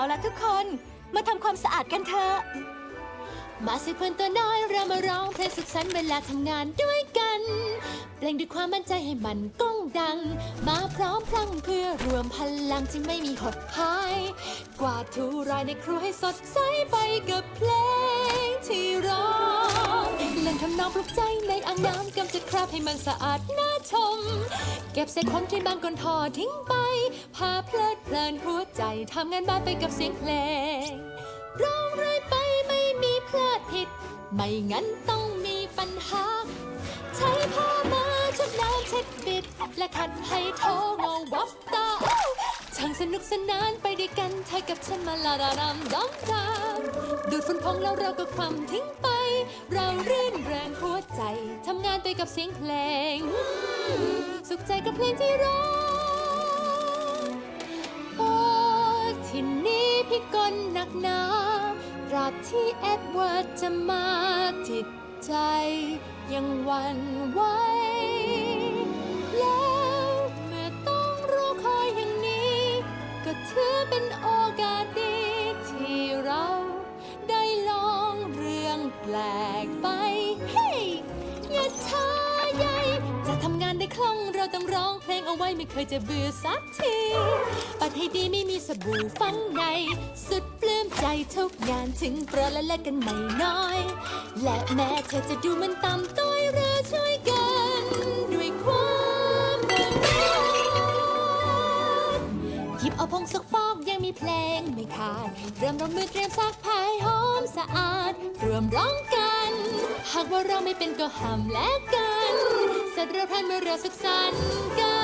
เอาละทุกคนมาทำความสะอาดกันเถอะ มาสิเพื่อนตัวน้อยเรามาร้องเพลงสุขสันต์เวลาทำงานด้วยกันเพลงด้วยความมั่นใจให้มันก้องดัง มาพร้อมพลังเพื่อรวมพลังที่ไม่มีหดหาย กวาดถูรายในครัวให้สดใสไปกับเพลงที่ร้องเล่นทำนองปลุกใจในอ่างน้ำกำจัดคราบให้มันสะอาดน่าชม เก็บเศษขนที่บางก่อนทอทิ้งไป พาเพลิดเพลินหัวใจทำงานบ้านไปกับเสียงเพลงร้องเรื่อยไปไม่มีพลาดผิด ไม่งั้นต้องมีปัญหา ใช้ผ้ามาชุบน้ำเช็ดบิด และขัดให้โถเงาวับตาช่างสนุกสนานไปด้วยกันเธอกับฉันมาลาดารำดำดามดูดฝุ่นพองแล้วเราก็ความทิ้งไป เรารื่นแรงหัวใจทำงานไปกับเสียงเพลง สุขใจกับเพลงที่ร้อง ที่เอ็ดเวิร์ดจะมาจิตใจยังหวันไหวแล้วเมื่อต้องรอคอยอย่างนี้ ก็ถือเป็นโอ ต้องร้องเพลงเอาไว้ไม่เคยจะเบื่อสักที ปัดให้ดีไม่มีสบู่ฟังใน สุดปลื้มใจทุกงานถึงโปรและและกันไม่น้อย และแม้เธอจะดูมันต่ำต้อยเราช่วยกัน ด้วยความเบิกบานหยิบเอาพงซักฟอกยังมีเพลงไม่ขาดเริ่มลงมือเตรียมซักผ้าให้หอมสะอาดรวมร้องกัน หากว่าเราไม่เป็นก็ห้ามและกัน สัตว์เราพลันเมื่อเราสุขสันต์กัน